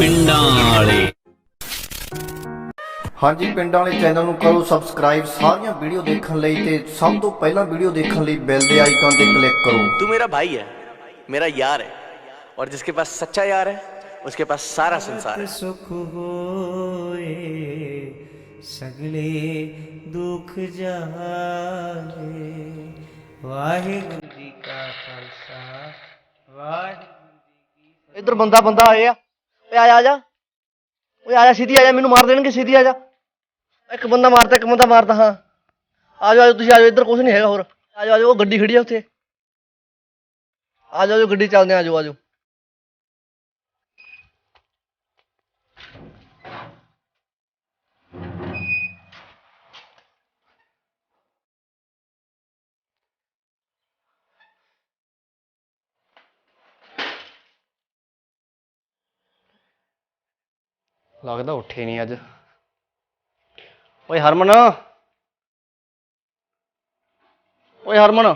ਪਿੰਡਾਂ ਵਾਲੇ ਹਾਂਜੀ ਪਿੰਡਾਂ ਵਾਲੇ ਚੈਨਲ ਨੂੰ ਕਰੋ ਸਬਸਕ੍ਰਾਈਬ ਸਾਰੀਆਂ ਵੀਡੀਓ ਦੇਖਣ ਲਈ ਤੇ ਸਭ ਤੋਂ ਪਹਿਲਾਂ ਵੀਡੀਓ ਦੇਖਣ ਲਈ ਬੈਲ ਦੇ ਆਈਕਨ ਤੇ ਕਲਿੱਕ ਕਰੋ तू मेरा भाई है मेरा यार है और जिसके पास सच्चा यार है उसके पास सारा संसार है ਸੁਖ ਹੋਏ ਸਗਲੇ ਦੁਖ ਜਾਏ ਵਾਹਿਗੁਰੂ ਜੀ ਕਾ ਖਾਲਸਾ ਵਾਹਿਗੁਰੂ ਇੱਧਰ ਬੰਦਾ ਬੰਦਾ ਆਏ ਆ ਓਏ ਆ ਜਾ ਆ ਜਾ। ਓਏ ਆ ਜਾ, ਸਿੱਧੀ ਆ ਜਾ, ਮੈਨੂੰ ਮਾਰ ਦੇਣਗੇ, ਸਿੱਧੀ ਆ ਜਾ। ਇੱਕ ਬੰਦਾ ਮਾਰਦਾ ਇੱਕ ਬੰਦਾ ਮਾਰਦਾ, ਹਾਂ। ਆ ਜਾਓ ਆ ਜਾਓ, ਤੁਸੀਂ ਆ ਜਾਓ, ਇੱਧਰ ਕੁਝ ਨਹੀਂ ਹੈਗਾ ਹੋਰ। ਆ ਜਾਓ ਆ ਜਾਓ, ਉਹ ਗੱਡੀ ਖੜੀ ਆ ਉੱਥੇ। ਆ ਜਾਓ ਗੱਡੀ ਚੱਲਦੇ ਆ ਜਾਓ ਆ ਜਾਓ। ਲੱਗਦਾ ਉੱਠੇ ਨਹੀਂ ਅੱਜ। ਓਏ ਹਰਮਨ। ਓਏ ਹਰਮਨ।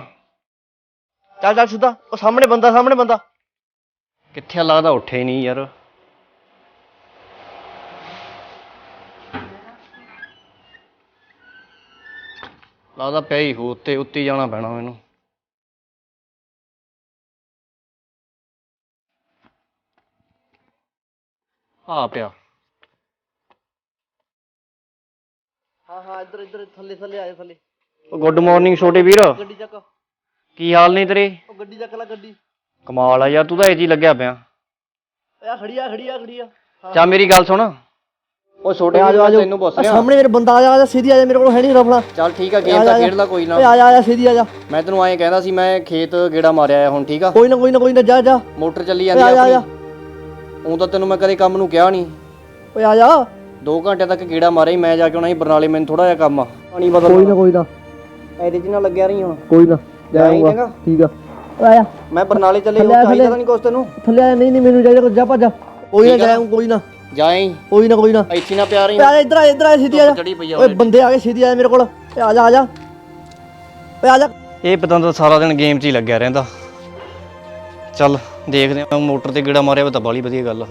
ਚੱਲ ਚੱਲ ਸਿੱਧਾ। ਉਹ ਸਾਹਮਣੇ ਬੰਦਾ ਸਾਹਮਣੇ ਬੰਦਾ। ਕਿੱਥੇ ਆ? ਲੱਗਦਾ ਉੱਠੇ ਨਹੀਂ ਯਾਰ। ਲੱਗਦਾ ਪਿਆ ਹੀ ਹੋ, ਉੱਤੇ ਉੱਤੇ ਹੀ ਜਾਣਾ ਪੈਣਾ ਮੈਨੂੰ। ਆ ਪਿਆ। ਹਾਂ ਹਾਂ ਇੱਧਰ ਇੱਧਰ ਥੱਲੇ ਥੱਲੇ ਆ ਜਾ ਥੱਲੇ। ਉਹ ਗੁੱਡ ਮਾਰਨਿੰਗ ਛੋਟੇ ਵੀਰ। ਗੱਡੀ ਚੱਕ। ਕੀ ਹਾਲ ਨੇ ਤੇਰੇ? ਉਹ ਗੱਡੀ ਚੱਕ ਲੈ ਗੱਡੀ। ਕਮਾਲ ਆ ਯਾਰ ਤੂੰ ਤਾਂ ਇਹ ਜੀ ਲੱਗਿਆ ਪਿਆ। ਆ ਖੜੀ ਆ ਖੜੀ ਆ ਖੜੀ ਆ। ਚਾ ਮੇਰੀ ਗੱਲ ਸੁਣ। ਉਹ ਛੋਟੇ ਵੀਰ ਮੈਂ ਤੈਨੂੰ ਪੁੱਛ ਰਿਹਾ। ਸਾਹਮਣੇ ਮੇਰੇ ਬੰਦਾ ਆ ਜਾ ਆ ਜਾ ਸਿੱਧੀ ਆ ਜਾ ਮੇਰੇ ਕੋਲ ਹੈ ਨਹੀਂ ਰਫਲਾ। ਚੱਲ ਠੀਕ ਆ ਗੇਮ ਤਾਂ ਖੇਡ ਲਾ ਕੋਈ ਨਾ। ਓਏ ਆ ਜਾ ਆ ਜਾ ਸਿੱਧੀ ਆ ਜਾ। ਮੈਂ ਤੈਨੂੰ ਐਂ ਕਹਿੰਦਾ ਸੀ ਮੈਂ ਖੇਤ ਗੇੜਾ ਮਾਰਿਆ ਆ ਹੁਣ ਠੀਕ ਆ? ਕੋਈ ਨਾ ਕੋਈ ਨਾ ਕੋਈ ਨਾ ਜਾ ਜਾ। ਮੋਟਰ ਚੱਲੀ ਜਾਂਦੀ ਆ ਆਪਣੀ। ਉਹ ਤਾਂ ਤੈਨੂੰ ਮੈਂ ਕਦੇ ਕੰਮ ਨੂੰ ਕਿਹਾ ਨਹੀਂ। ਓਏ ਆ ਜਾ। 2 ਘੰਟੇ ਤੱਕ ਗੇੜਾ ਮਾਰਿਆ ਹੀ ਮੈਂ ਜਾ ਕੇ ਆਉਣਾ ਸੀ ਬਰਨਾਲੇ ਮੈਨੂੰ ਥੋੜਾ ਜਿਹਾ ਕੰਮ ਆ। ਪਾਣੀ ਬਦਲ ਕੋਈ ਨਾ ਕੋਈ ਨਾ। ਐਦੇ ਚ ਨਾ ਲੱਗਿਆ ਰਹੀ ਹੁਣ। ਕੋਈ ਨਾ ਜਾਊਂਗਾ। ਠੀਕ ਆ। ਆਇਆ। ਮੈਂ ਬਰਨਾਲੇ ਚੱਲੇ ਉਹ ਚਾਹੀਦਾ ਤਾਂ ਨਹੀਂ ਕੁਛ ਤੈਨੂੰ। ਥੱਲੇ ਆ ਨਹੀਂ ਨਹੀਂ ਮੈਨੂੰ ਜਾ ਜਾ ਭੱਜ ਕੋਈ ਨਾ ਜਾਊਂ ਕੋਈ ਨਾ। ਜਾਈਂ ਕੋਈ ਨਾ ਕੋਈ ਨਾ। ਇੱਥੇ ਨਾ ਪਿਆ ਰਹੀ। ਆ ਜਾ ਇੱਧਰ ਆ ਇੱਧਰ ਆ ਸਿੱਧੀ ਆ ਜਾ। ਓਏ ਬੰਦੇ ਆ ਗਏ ਸਿੱਧੀ ਆ ਜਾ ਮੇਰੇ ਕੋਲ। ਓਏ ਆ ਜਾ ਆ ਜਾ। ਓਏ ਆ ਜਾ। ਇਹ ਪਤਾ ਤਾਂ ਸਾਰਾ ਦਿਨ ਗੇਮ 'ਚ ਹੀ ਲੱਗਿਆ ਰਹਿੰਦਾ। ਚੱਲ ਦੇਖਦੇ ਆ ਮੋਟਰ ਤੇ ਗੇੜਾ ਮਾਰਿਆ ਵਾ ਤਾਂ ਬਾਲੀ ਵਧੀਆ ਗੱਲ ਆ।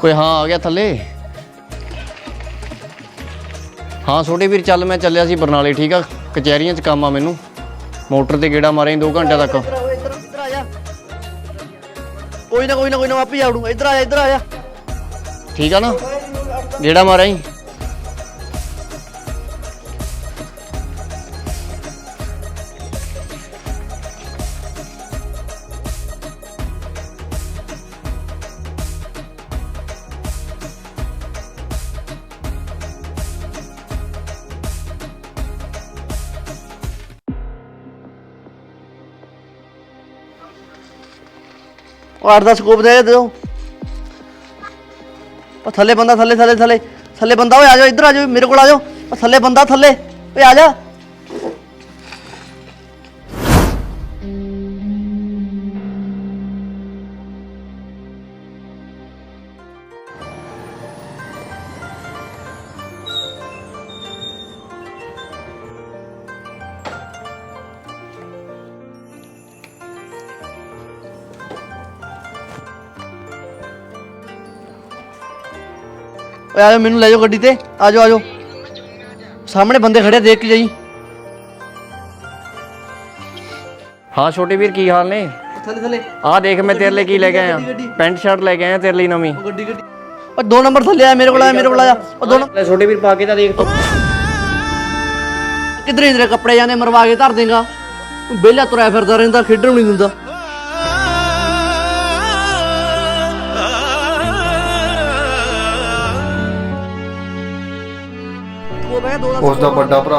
ਕੋਈ ਹਾਂ ਆ ਗਿਆ ਥੱਲੇ? ਹਾਂ ਛੋਟੇ ਵੀਰ ਚੱਲ ਮੈਂ ਚੱਲਿਆ ਸੀ ਬਰਨਾਲੇ ਠੀਕ ਆ? ਕਚਹਿਰੀਆਂ 'ਚ ਕੰਮ ਆ ਮੈਨੂੰ। ਮੋਟਰ ਤੇ ਗੇੜਾ ਮਾਰੇ 2 ਘੰਟੇ ਤੱਕ। ਕੋਈ ਨਾ ਕੋਈ ਨਾ ਕੋਈ ਨਾ ਆਪੇ ਆਉੜੂ। ਇੱਧਰ ਆ ਜਾ ਇੱਧਰ ਆ ਜਾ। ਠੀਕ ਆ ਨਾ? ਗੇੜਾ ਮਾਰਿਆ ਹੀ ਦਾ ਸਕੋਪ ਦੇ ਦਿਓ। ਉਹ ਥੱਲੇ ਬੰਦਾ, ਥੱਲੇ ਥੱਲੇ ਥੱਲੇ ਥੱਲੇ ਬੰਦਾ ਓਏ ਆ ਜਾਓ, ਇੱਧਰ ਆ ਜਾਓ, ਮੇਰੇ ਕੋਲ ਆ ਜਾਓ। ਉਹ ਥੱਲੇ ਬੰਦਾ, ਥੱਲੇ, ਓਏ ਆ ਜਾ। ਓਏ ਆ ਜਾਓ ਮੈਨੂੰ ਲੈ ਜਾਓ ਗੱਡੀ ਤੇ। ਆ ਜਾਓ ਆ ਜਾਓ ਸਾਹਮਣੇ ਬੰਦੇ ਖੜੇ ਆ, ਦੇਖ ਕੇ ਜਾਈ। ਹਾਂ ਛੋਟੇ ਵੀਰ ਕੀ ਹਾਲ ਨੇ? ਥੱਲੇ ਥੱਲੇ। ਆ ਦੇਖ ਮੈਂ ਤੇਰੇ ਲਈ ਕੀ ਲੈ ਕੇ ਆਇਆ। ਪੈਂਟ ਸ਼ਰਟ ਲੈ ਕੇ ਆਇਆ ਤੇਰੇ ਲਈ ਨਵੀਂ। ਗੱਡੀ ਗੱਡੀ। ਉਹ ਦੋ ਨੰਬਰ ਥੱਲੇ ਆ ਮੇਰੇ ਕੋਲ ਆ ਮੇਰੇ ਕੋਲ ਆ। ਉਹ ਦੋ ਨੰਬਰ ਛੋਟੇ ਵੀਰ ਪਾ ਕੇ ਤਾਂ ਦੇਖ। ਕਿਧਰੇ ਇੰਦਰੇ ਕੱਪੜੇ ਜਾਂਦੇ ਮਰਵਾ ਕੇ ਧਰ ਦੇਗਾ। ਬੇਲਾ ਤੁਰਿਆ ਫਿਰਦਾ ਰਹਿੰਦਾ ਖੇਡਣ ਨੂੰ ਨਹੀਂ ਦਿੰਦਾ। ਉਸ ਦਾ ਵੱਡਾ ਭਰਾ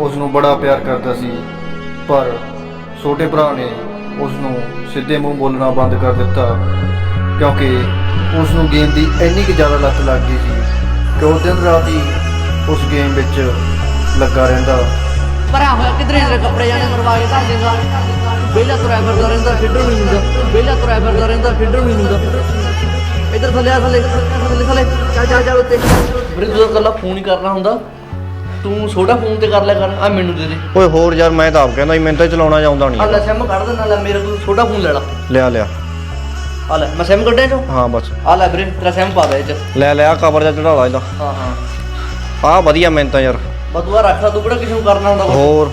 ਉਸ ਨੂੰ ਬੜਾ ਪਿਆਰ ਕਰਦਾ ਸੀ, ਪਰ ਛੋਟੇ ਭਰਾ ਨੇ ਉਸ ਨੂੰ ਸਿੱਧੇ ਮੂੰਹ ਬੋਲਣਾ ਬੰਦ ਕਰ ਦਿੱਤਾ, ਕਿਉਂਕਿ ਉਸ ਨੂੰ ਗੇਮ ਦੀ ਇੰਨੀ ਕਿ ਜ਼ਿਆਦਾ ਲੱਤ ਲੱਗ ਗਈ ਸੀ ਕਿ ਉਹ ਦਿਨ ਰਾਤ ਹੀ ਉਸ ਗੇਮ ਵਿੱਚ ਲੱਗਾ ਰਹਿੰਦਾ। ਭਰਾ ਹੋਇਆ ਕਿਧਰੇ ਇੰਦਰੇ ਕੱਪੜੇ ਜਾਂਦੇ ਮਰਵਾ ਕੇ ਧਰ ਦੇਗਾ। ਬੇਲਾ ਤੁਰਿਆ ਫਿਰਦਾ ਰਹਿੰਦਾ, ਖੇਡਣ ਨਹੀਂ ਹੁੰਦਾ ਬੇਲਾ ਤੁਰਿਆ ਫਿਰਦਾ ਰਹਿੰਦਾ, ਖੇਡਣ ਨਹੀਂ ਹੁੰਦਾ ਇੱਧਰ ਥੱਲੇ ਆ, ਥੱਲੇ ਥੱਲੇ ਥੱਲੇ ਚੱਲ ਚੱਲ ਚੱਲ ਉੱਤੇ। ਵੀਰੇ ਤੂੰ ਤਾਂ ਇਕੱਲਾ ਫੋਨ ਹੀ ਕਰਨਾ ਹੁੰਦਾ। ਤੂੰ ਛੋਟਾ ਫੋਨ ਤੇ ਕਰ ਲਿਆ ਕਰ ਆ ਮੈਨੂੰ ਦੇ ਦੇ। ਓਏ ਹੋਰ ਯਾਰ ਮੈਂ ਤਾਂ ਆਪ ਕਹਿੰਦਾ ਸੀ ਮੈਨੂੰ ਤਾਂ ਚਲਾਉਣਾ ਜਾਉਂਦਾ ਆ ਨਹੀਂ ਲੈ ਸਿਮ ਕੱਢ ਦੇ ਨਾਲ ਮੇਰਾ ਤੂੰ ਛੋਟਾ ਫੋਨ ਲੈ ਲਾ। ਲਿਆ ਲਿਆ। ਆ ਲੈ ਮੈਂ ਸਿਮ ਕੱਢਿਆ ਚੋ? ਹਾਂ ਬਸ। ਆ ਲੈ ਵੀਰੇ ਤੇਰਾ ਸਿਮ ਪਾ ਦੇ ਇਹ ਚ। ਲੈ ਲਿਆ ਕਵਰ ਜਾ ਚੜਾ ਲਾ ਇਹਦਾ। ਹਾਂ ਹਾਂ। ਆ ਵਧੀਆ ਮੈਨੂੰ ਤਾਂ ਯਾਰ। ਬਸ ਤੂੰ ਆ ਰੱਖ ਲੈ ਤੂੰ ਕਿਹੜਾ ਕਿਸੇ ਨੂੰ ਕਰਨਾ ਹੁੰਦਾ ਹੋਰ।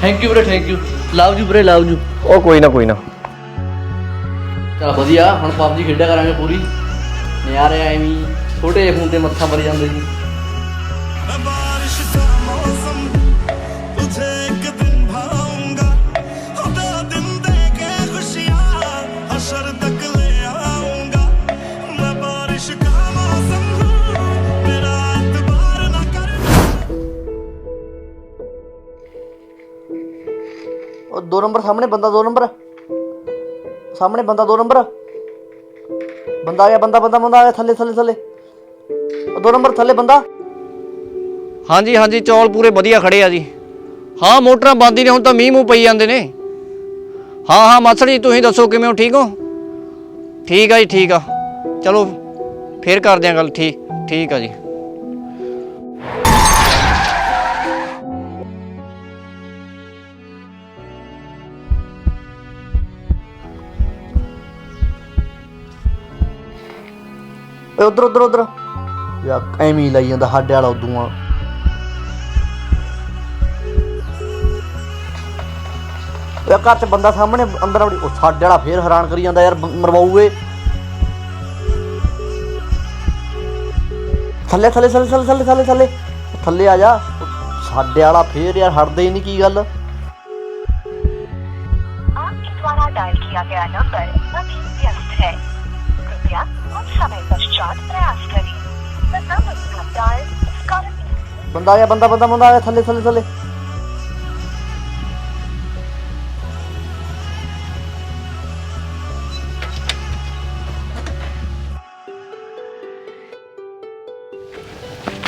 ਥੈਂਕ ਯੂ ਵੀਰੇ ਥੈਂਕ ਯੂ ਲਵ ਯੂ ਵੀਰੇ ਲਵ ਯੂ ਉਹ ਕੋਈ ਨਾ ਕੋਈ ਨਾ। ਚਲ ਵਧੀਆ ਹੁਣ ਪਬਜੀ ਖੇਡਿਆ ਕਰਾਂਗੇ ਪੂਰੀ। ਨਿਆਰੇ ਐਵੇਂ ਹੀ ਛੋਟੇ ਜਿਹੇ ਫੋਨ ਤੇ ਮੱਥਾ ਮਰੀ ਜਾਂਦੇ ਜੀ। 2 ਨੰਬਰ, ਸਾਹਮਣੇ ਬੰਦਾ 2 ਨੰਬਰ। ਸਾਹਮਣੇ ਬੰਦਾ 2 ਨੰਬਰ। ਬੰਦਾ ਆ ਗਿਆ, ਬੰਦਾ ਬੰਦਾ ਬੰਦਾ ਆ ਗਿਆ, ਥੱਲੇ ਥੱਲੇ ਥੱਲੇ। 2 ਨੰਬਰ, ਥੱਲੇ ਬੰਦਾ। ਹਾਂਜੀ ਹਾਂਜੀ, ਚੌਲ ਪੂਰੇ ਵਧੀਆ ਖੜੇ ਆ ਜੀ। ਹਾਂ, ਮੋਟਰਾਂ ਬੰਦ ਹੀ ਨੇ, ਹੁਣ ਤਾਂ ਮੀਂਹ ਮੂੰਹ ਪਈ ਜਾਂਦੇ ਨੇ। ਹਾਂ ਹਾਂ, ਮਾਸੜ ਜੀ, ਤੁਸੀਂ ਦੱਸੋ ਕਿਵੇਂ ਹੋ, ਠੀਕ ਹੋ? ਠੀਕ ਆ ਜੀ, ਠੀਕ ਆ। ਚਲੋ, ਫੇਰ ਕਰਦੇ ਆ ਗੱਲ, ਠੀਕ ਠੀਕ ਆ ਜੀ। ਓਏ ਉਧਰ ਉਧਰ ਉਧਰ ਯਾ ਐਵੇਂ ਹੀ ਲਾਈ ਜਾਂਦਾ ਸਾਡੇ ਵਾਲਾ ਉਦੋਂ ਆ ਓਏ ਘਰ ਚ ਬੰਦਾ ਸਾਹਮਣੇ ਅੰਦਰ ਆਪਣੀ ਉਹ ਸਾਡੇ ਵਾਲਾ ਫੇਰ ਹੈਰਾਨ ਕਰੀ ਜਾਂਦਾ ਯਾਰ ਬ- ਮਰਵਾਊਏ ਥੱਲੇ ਥੱਲੇ ਥੱਲੇ ਥੱਲੇ ਥੱਲੇ ਥੱਲੇ ਥੱਲੇ ਥੱਲੇ ਆ ਜਾ ਉਹ ਸਾਡੇ ਵਾਲਾ ਫੇਰ ਯਾਰ ਹਟਦੇ ਹੀ ਨਹੀਂ ਕੀ ਗੱਲ आपके द्वारा डायल किया गया नंबर अभी व्यस्त है कृपया कुछ समय पश्चात प्रयास करें। बंदा आया बंदा बंदा बंदा आया थले थले थले।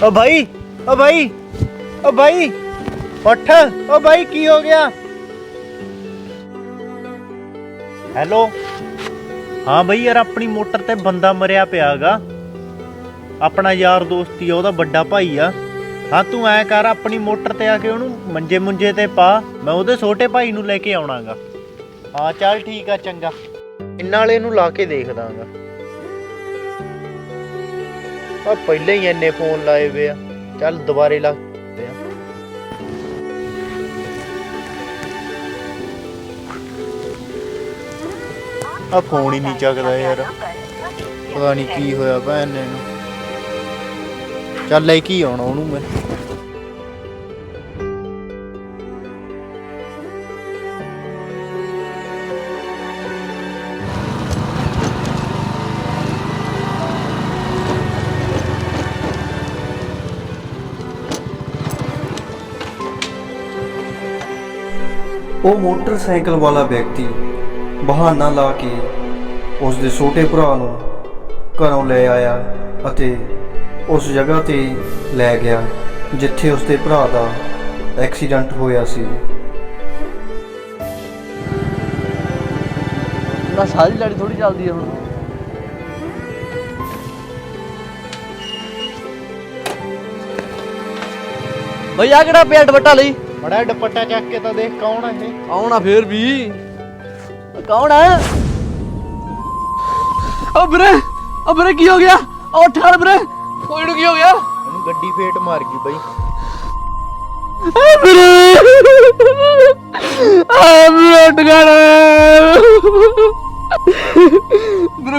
ओ भाई ओ भाई ओ भाई उठ ओ भाई की हो गया? हेलो? ਹਾਂ ਬਈ ਯਾਰ, ਆਪਣੀ ਮੋਟਰ ਤੇ ਬੰਦਾ ਮਰਿਆ ਪਿਆਗਾ। ਆਪਣਾ ਯਾਰ ਦੋਸਤੀ ਆ, ਉਹਦਾ ਵੱਡਾ ਭਾਈ ਆ। ਹਾਂ, ਤੂੰ ਐ ਕਰ, ਆਪਣੀ ਮੋਟਰ ਤੇ ਆ ਕੇ ਉਹਨੂੰ ਮੰਜੇ ਮੁੰਜੇ ਤੇ ਪਾ, ਮੈਂ ਉਹਦੇ ਛੋਟੇ ਭਾਈ ਨੂੰ ਲੈ ਕੇ ਆਉਣਾਗਾ। ਹਾਂ, ਚੱਲ ਠੀਕ ਆ, ਚੰਗਾ। ਇਹਨਾਂ ਵਾਲੇ ਨੂੰ ਲਾ ਕੇ ਦੇਖਦਾਗਾ। ਆ ਪਹਿਲੇ ਹੀ ਇੰਨੇ ਫੋਨ ਲਾਏ ਵੇ ਆ। ਚੱਲ ਦੁਬਾਰੇ ਲਾ। ਆ ਫੋਨ ਹੀ ਨਹੀਂ ਚੱਕਦਾ ਯਾਰ। ਪਤਾ ਨਹੀਂ ਕੀ ਹੋਇਆ ਭੈਣ ਨੇ ਨੂੰ ਚੱਲ ਲੈ ਕੇ ਹੀ ਆਉਣਾ ਉਹਨੂੰ ਮੈਂ। ਉਹ ਮੋਟਰਸਾਈਕਲ ਵਾਲਾ ਵਿਅਕਤੀ ਬਹਾਨਾ ਲਾ ਕੇ ਉਸ ਦੇ ਛੋਟੇ ਭਰਾ ਨੂੰ ਘਰੋਂ ਲੈ ਆਇਆ ਅਤੇ ਉਸ ਜਗ੍ਹਾ ਤੇ ਲੈ ਗਿਆ ਜਿੱਥੇ ਉਸ ਦੇ ਭਰਾ ਦਾ ਐਕਸੀਡੈਂਟ ਹੋਇਆ ਸੀ। ਨਾ ਸਾਰੀ ਲੜੀ ਥੋੜੀ ਚੱਲਦੀ ਹੈ ਹੁਣ। ਬਈ ਆ ਕਿਹੜਾ ਪਿਆ ਦੁਪੱਟਾ ਲਈ? ਬੜਾ ਦੁਪੱਟਾ ਚੱਕ ਕੇ ਤਾਂ ਦੇਖ ਕੌਣ ਆ ਇਹ। ਆਉਣਾ ਫੇਰ ਵੀ। ਕੌਣ ਹੈ ਓ ਵੀਰੇ ਓ ਵੀਰੇ ਕੀ ਹੋ ਗਿਆ? ਓ ਉੱਠ ਖੜ ਵੀਰੇ। ਕੋਈ ਨੂੰ ਕੀ ਹੋ ਗਿਆ? ਉਹਨੂੰ ਗੱਡੀ ਫੇਟ ਮਾਰ ਗਈ ਬਈ। ਏ ਵੀਰੇ। ਆ ਵੀਰੇ ਉੱਠ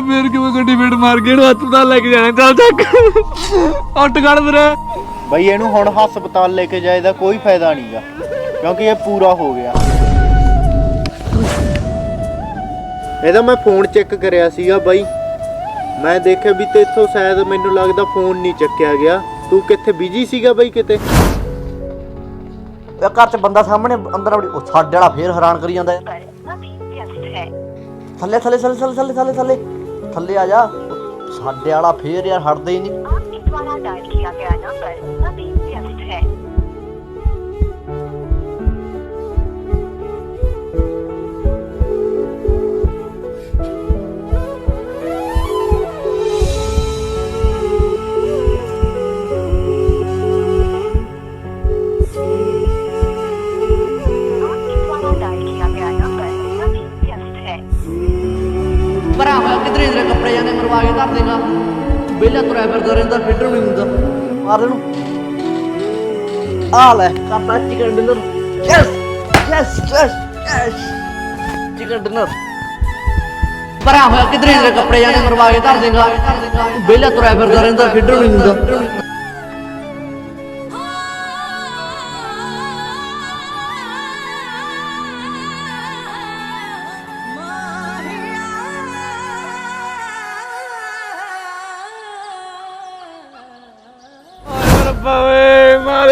ਵੀਰੇ ਕਿਵੇਂ ਗੱਡੀ ਫੇਟ ਮਾਰ ਗਈ? ਇਹਨੂੰ ਹਸਪਤਾਲ ਲੈ ਕੇ ਜਾਣਾ ਚੱਲ ਚੱਕ। ਉੱਠ ਖੜ ਵੀਰੇ। ਬਈ ਇਹਨੂੰ ਹੁਣ ਹਸਪਤਾਲ ਲੈ ਕੇ ਜਾਏ ਦਾ ਕੋਈ ਫਾਇਦਾ ਨਹੀਂਗਾ ਕਿਉਂਕਿ ਇਹ ਪੂਰਾ ਹੋ ਗਿਆ। ਇਹਦਾ ਮੈਂ ਫੋਨ ਚੈੱਕ ਕਰਿਆ ਸੀਗਾ ਬਾਈ ਮੈਂ ਦੇਖਿਆ ਵੀ ਤੇਥੋਂ ਸ਼ਾਇਦ ਮੈਨੂੰ ਲੱਗਦਾ ਫੋਨ ਨਹੀਂ ਚੱਕਿਆ ਗਿਆ ਤੂੰ ਕਿੱਥੇ ਬਿਜੀ ਸੀਗਾ ਬਾਈ ਕਿਤੇ ਇਹ ਘਰ ਚ ਬੰਦਾ ਸਾਹਮਣੇ ਅੰਦਰ ਆਪਣੀ ਉਹ ਸਾਡੇ ਵਾਲਾ ਫੇਰ ਹੈਰਾਨ ਕਰੀ ਜਾਂਦਾ ਯਾਰ। पर अभी व्यस्त है ਥੱਲੇ ਥੱਲੇ ਥੱਲੇ ਥੱਲੇ ਥੱਲੇ ਥੱਲੇ ਥੱਲੇ ਥੱਲੇ ਆ ਜਾ ਉਹ ਸਾਡੇ ਵਾਲਾ ਫੇਰ ਯਾਰ ਹਟਦੇ ਹੀ ਨਹੀਂ आपके द्वारा डायल किया गया नंबर ਬੇਲਾ ਤੁਰਿਆ ਫਿਰਦਾ ਰਹਿੰਦਾ ਖੇਡਣ ਨਹੀਂ ਹੁੰਦਾ। ਮਾਰ ਇਹਨੂੰ। ਆ ਲੈ, ਕਰਤਾ chicken dinner yes yes yes yes chicken dinner ਪਰਾਂ ਹੋਇਆ ਕਿਧਰੇ ਤੇਰੇ ਕੱਪੜੇ, ਜਾਣੇ ਮਰਵਾ ਕੇ ਧਰ ਦੇਗਾ। ਵਿਹਲਾ ਤੁਰਿਆ ਫਿਰਦਾ ਰਹਿੰਦਾ ਖੇਡਣ ਨਹੀਂ ਹੁੰਦਾ।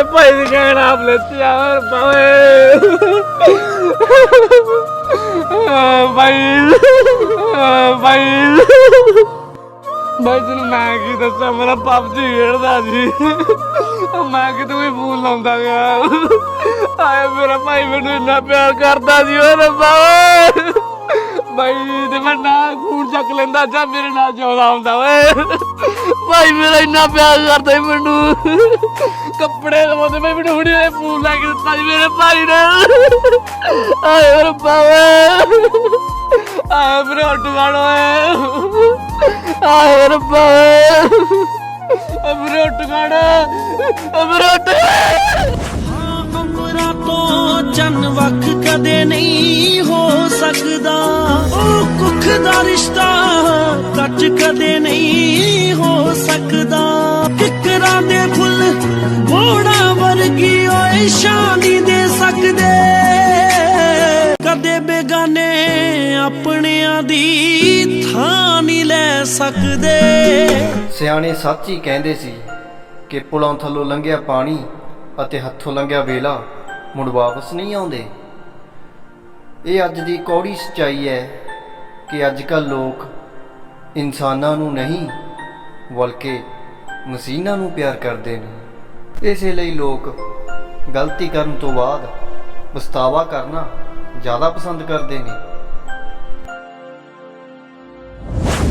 ਵੇ ਮਾਰੇ ਭਾਈ ਦੀ ਕਹਿਣ ਆਪ ਲੈਤੀ ਆ ਰੱਬਾ ਵੇ ਭਾਈ। ਭਾਈ। ਭਾਈ ਤੈਨੂੰ ਮੈਂ ਕੀ ਦੱਸਾਂ, ਮੇਰਾ ਪਬਜੀ ਖੇਡਦਾ ਸੀ। ਮੈਂ ਕਿਤੇ ਕੋਈ ਫੋਨ ਲਾਉਂਦਾ ਗਿਆ ਮੇਰਾ ਭਾਈ ਮੈਨੂੰ ਇੰਨਾ ਪਿਆਰ ਕਰਦਾ ਸੀ ਓ ਰੱਬਾ ਬਾਈ ਤੇ ਮੈਂ ਨਾ ਫੋਨ ਚੱਕ ਲੈਂਦਾ ਜਾਂ ਮੇਰੇ ਨਾਲ ਜਿਉਂਦਾ ਹੁੰਦਾ, ਓਏ। ਭਾਈ ਮੇਰਾ ਇੰਨਾ ਪਿਆਰ ਕਰਦਾ ਸੀ ਮੈਨੂੰ। ਕੱਪੜੇ ਲਵਾਉਂਦੇ ਮੈਂ ਮੈਨੂੰ ਹੁਣੇ ਇਹ ਫੋਨ ਲੈ ਕੇ ਦਿੱਤਾ ਸੀ ਮੇਰੇ ਭਾਈ ਨੇ। ਆਏ ਰੱਬਾ ਓਏ। ਆਏ ਮੇਰੇ ਹੱਡ ਗਾੜ ਓਏ। ਆਏ ਰੱਬਾ ਓਏ। ਮੇਰੇ ਹੱਡ ਗਾੜ ਮੇਰੇ ਹੱਡ ਤੋਂ ਚੰਨ ਵੱਖ ਕਦੇ ਨਹੀਂ ਹੋ ਸਕਦਾ। ਉਹ ਕੁੱਖ ਦਾ ਰਿਸ਼ਤਾ ਕੱਚ ਕਦੇ ਨਹੀਂ ਹੋ ਸਕਦਾ। ਫਿਕਰਾਂ ਦੇ ਫੁੱਲ ਮੋੜਾ ਵਰਗੀ ਓਏ ਸ਼ਾਨ ਦੇ ਸਕਦੇ। ਕਦੇ ਬੇਗਾਨੇ ਆਪਣਿਆਂ ਦੀ ਥਾਂ ਨਹੀਂ ਲੈ ਸਕਦੇ। ਸਿਆਣੇ ਸੱਚ ਹੀ ਕਹਿੰਦੇ ਸੀ ਕਿ ਪੁਲਾਂ ਥੱਲੋਂ ਲੰਘਿਆ ਪਾਣੀ ਅਤੇ ਹੱਥੋਂ ਲੰਘਿਆ ਵੇਲਾ। ਮੁੜ ਵਾਪਸ ਨਹੀਂ ਆਉਂਦੇ। ਇਹ ਅੱਜ ਦੀ ਕੌੜੀ ਸਚਾਈ ਹੈ ਕਿ ਅੱਜ ਕੱਲ ਲੋਕ ਇਨਸਾਨਾਂ ਨੂੰ ਨਹੀਂ, ਬਲਕਿ ਮਸ਼ੀਨਾਂ ਨੂੰ ਪਿਆਰ ਕਰਦੇ ਨੇ। ਇਸੇ ਲਈ ਲੋਕ ਗਲਤੀ ਕਰਨ ਤੋਂ ਬਾਅਦ ਪਛਤਾਵਾ ਕਰਨਾ ਜ਼ਿਆਦਾ ਪਸੰਦ ਕਰਦੇ ਨੇ।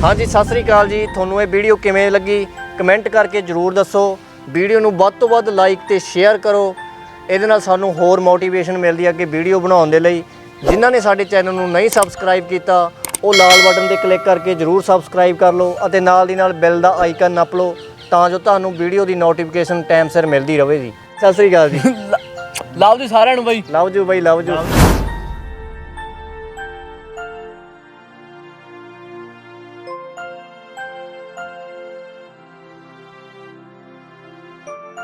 ਹਾਂਜੀ, ਸਤਿ ਸ੍ਰੀ ਅਕਾਲ ਜੀ। ਤੁਹਾਨੂੰ ਇਹ ਵੀਡੀਓ ਕਿਵੇਂ ਲੱਗੀ? ਕਮੈਂਟ ਕਰਕੇ ਜਰੂਰ ਦੱਸੋ। ਵੀਡੀਓ ਨੂੰ ਵੱਧ ਤੋਂ ਵੱਧ ਲਾਈਕ ਤੇ ਸ਼ੇਅਰ ਕਰੋ। ਇਹਦੇ ਨਾਲ ਸਾਨੂੰ ਹੋਰ ਮੋਟੀਵੇਸ਼ਨ ਮਿਲਦੀ ਹੈ ਅੱਗੇ ਵੀਡੀਓ ਬਣਾਉਣ ਦੇ ਲਈ। ਜਿਨ੍ਹਾਂ ਨੇ ਸਾਡੇ ਚੈਨਲ ਨੂੰ ਨਹੀਂ ਸਬਸਕ੍ਰਾਈਬ ਕੀਤਾ ਉਹ ਲਾਲ ਬਟਨ ਤੇ ਕਲਿੱਕ ਕਰਕੇ ਜਰੂਰ ਸਬਸਕ੍ਰਾਈਬ ਕਰ ਲਓ ਅਤੇ ਨਾਲ ਦੀ ਨਾਲ ਬੈਲ ਦਾ ਆਈਕਨ ਨੱਪ ਲਓ ਤਾਂ ਜੋ ਤੁਹਾਨੂੰ ਵੀਡੀਓ ਦੀ ਨੋਟੀਫਿਕੇਸ਼ਨ ਟਾਈਮ ਸਿਰ ਮਿਲਦੀ ਰਹੇ ਜੀ। ਸਤਿ ਸ੍ਰੀ ਅਕਾਲ ਜੀ। ਲਵ ਜੀ ਸਾਰਿਆਂ ਨੂੰ bye. Love you bye love you